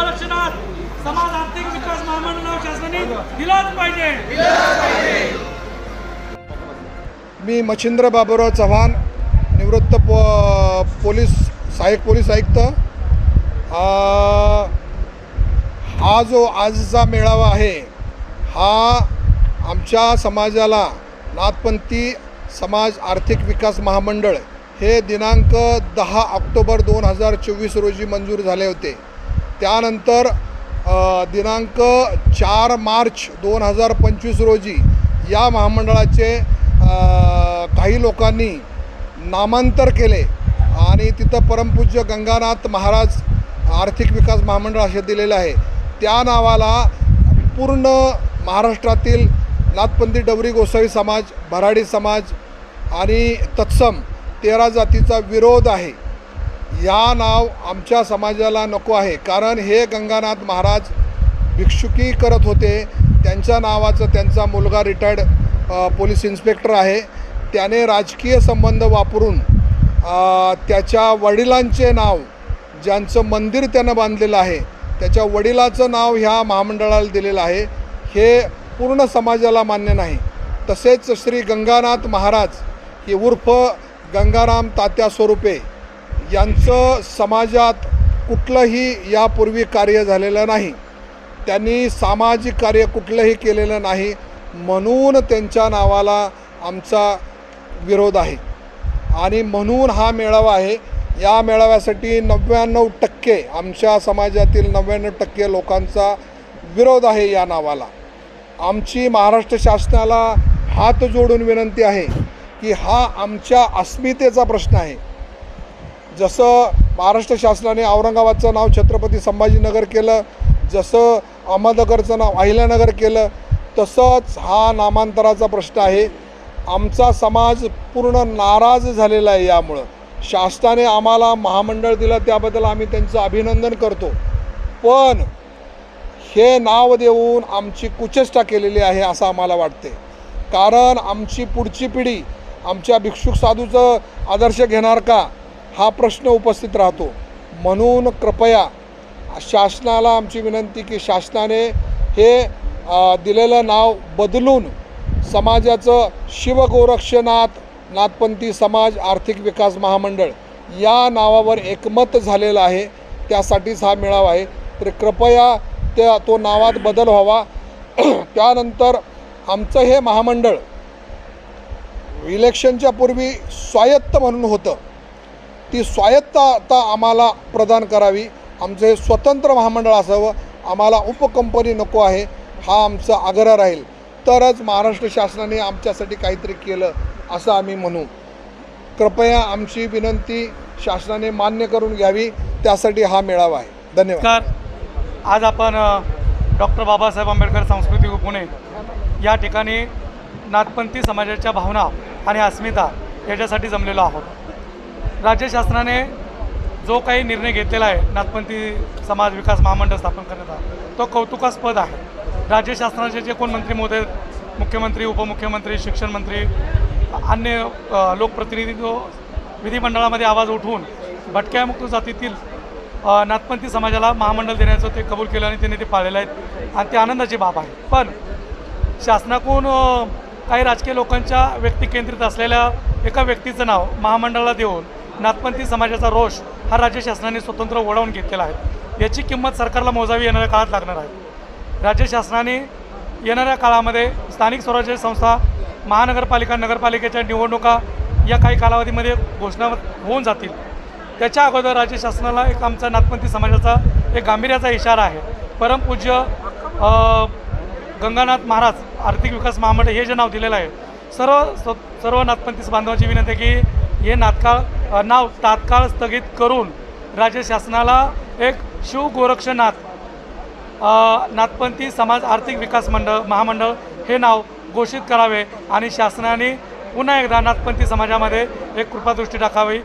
आरक्षणात समाज आर्थिक विकास महामंडळ शासनाने दिलाच पाहिजे. मी मच्छिंद्र बाबूराव चव्हाण निवृत्त पो पोलीस सहाय्यक पोलीस आयुक्त. हा जो आजचा मेळावा आहे हा आमच्या समाजाला नाथपंथी समाज आर्थिक विकास महामंडळ हे दिनांक दहा ऑक्टोबर दोन हजार चोवीस रोजी मंजूर झाले होते. त्यानंतर दिनांक चार मार्च दोन हजार पंचवीस रोजी या महामंडळाचे काही लोकांनी नामांतर केले आणि तिथं परमपूज्य गंगानाथ महाराज आर्थिक विकास महामंडळ असे दिलेलं आहे. त्या नावाला पूर्ण महाराष्ट्रातील नाथपंथी डवरी गोसावी समाज भराडी समाज आणि तत्सम तेरा जातीचा विरोध आहे. या नाव आमच्या समाजाला नको आहे. कारण हे गंगानाथ महाराज भिक्षुकी करत होते. त्यांच्या नावाचं त्यांचा मुलगा रिटायर्ड पोलीस इन्स्पेक्टर आहे. त्याने राजकीय संबंध वापरून त्याच्या वडिलांचे नाव ज्यांचं मंदिर त्यानं बांधलेलं आहे त्याच्या वडिलाचं नाव ह्या महामंडळाला दिलेलं आहे. हे पूर्ण समाजाला मान्य नाही. तसेच श्री गंगानाथ महाराज हे उर्फ गंगाराम तात्या स्वरूपे यांचं समाजात कुठलंही यापूर्वी कार्य झालेलं नाही. त्यांनी सामाजिक कार्य कुठलंही केलेलं नाही म्हणून त्यांच्या नावाला आमचा विरोध आहे. आणि म्हणून हा मेळावा आहे. या मेळाव्यासाठी नव्याण्णव टक्के आमच्या समाजातील नव्याण्णव टक्के लोकांचा विरोध आहे या नावाला. आमची महाराष्ट्र शासनाला हात जोडून विनंती आहे की हा आमच्या अस्मितेचा प्रश्न आहे. जसं महाराष्ट्र शासनाने औरंगाबादचं नाव छत्रपती संभाजीनगर केलं जसं अहमदनगरचं नाव अहिल्यानगर केलं तसंच हा नामांतराचा प्रश्न आहे. आमचा समाज पूर्ण नाराज झालेला आहे यामुळं. शासनाने आम्हाला महामंडळ दिलं त्याबद्दल आम्ही त्यांचं अभिनंदन करतो. पण हे नाव देऊन आमची कुचेष्टा केलेली आहे असं आम्हाला वाटते कारण आमची पुढची पिढी आमच्या भिक्षुक साधूचं आदर्श घेणार का? हा प्रश्न उपस्थित राहतो. म्हणून कृपया शासनाला आमची विनंती की शासनाने हे दिलेलं नाव बदलून समाजाचं शिवगोरक्षनाथ नाथपंथी समाज आर्थिक विकास महामंडळ या नावावर एकमत झालेलं आहे. त्यासाठीच हा मेळावा आहे. तर कृपया त्या तो नावात बदल व्हावा. त्यानंतर आमचं हे महामंडळ इलेक्शनच्या पूर्वी स्वायत्त म्हणून होतं. ती स्वायत्तता आम्हाला प्रदान करावी. आमचं हे स्वतंत्र महामंडळ असावं. आम्हाला उपकंपनी नको आहे. हा आमचा आग्रह राहील. तरच महाराष्ट्र शासनाने आमच्यासाठी काहीतरी केलं असं आम्ही म्हणू. कृपया आमची विनंती शासनाने मान्य करून घ्यावी. त्यासाठी हा मेळावा आहे. धन्यवाद. आज आपण डॉक्टर बाबासाहेब आंबेडकर सांस्कृतिक पुणे या ठिकाणी नाथपंथी समाजाच्या भावना आणि अस्मिता याच्यासाठी जमलेलो आहोत. राज्य शासनाने जो काही निर्णय घेतलेला आहे नाथपंथी समाज विकास महामंडळ स्थापन करण्याचा तो कौतुकास्पद आहे. राज्य शासनाचे जे कोण मंत्री महोदय मुख्यमंत्री उपमुख्यमंत्री शिक्षण मंत्री अन्य लोकप्रतिनिधी जो विधिमंडळामध्ये आवाज उठवून भटक्यामुक्त जातीतील नाथपंथी समाजाला महामंडळ देण्याचं ते कबूल केलं आणि त्यांनी ते पाळलेलं आहेत आणि ते आनंदाची बाब आहे. पण शासनाकडून काही राजकीय लोकांच्या व्यक्तिकेंद्रित असलेल्या एका व्यक्तीचं नाव महामंडळाला देऊन नाथपंथी समाजाचा रोष हा राज्य शासनाने स्वतंत्र ओढावून घेतलेला आहे. याची किंमत सरकारला मोजावी येणाऱ्या काळात लागणार आहे. राज्य शासनाने येणाऱ्या काळामध्ये स्थानिक स्वराज्य संस्था महानगरपालिका नगरपालिकेच्या निवडणुका या काही कालावधीमध्ये घोषणा होऊन जातील. त्याच्या अगोदर राज्य शासनाला एक आमचा नाथपंथी समाजाचा एक गांभीर्याचा इशारा आहे. परमपूज्य गंगानाथ महाराज आर्थिक विकास महामंडळ हे जे नाव दिलेलं आहे सर्व सर्व नाथपंथी बांधवांची विनंती आहे की हे नातकाळ नाव तात्काळ स्थगित करून राज्य शासनाला एक शिव गोरक्षनाथ नाथपंथी समाज आर्थिक विकास मंडळ महामंडळ हे नाव घोषित करावे आणि शासनाने पुन्हा एकदा नाथपंथी समाजामध्ये एक कृपादृष्टी टाकावी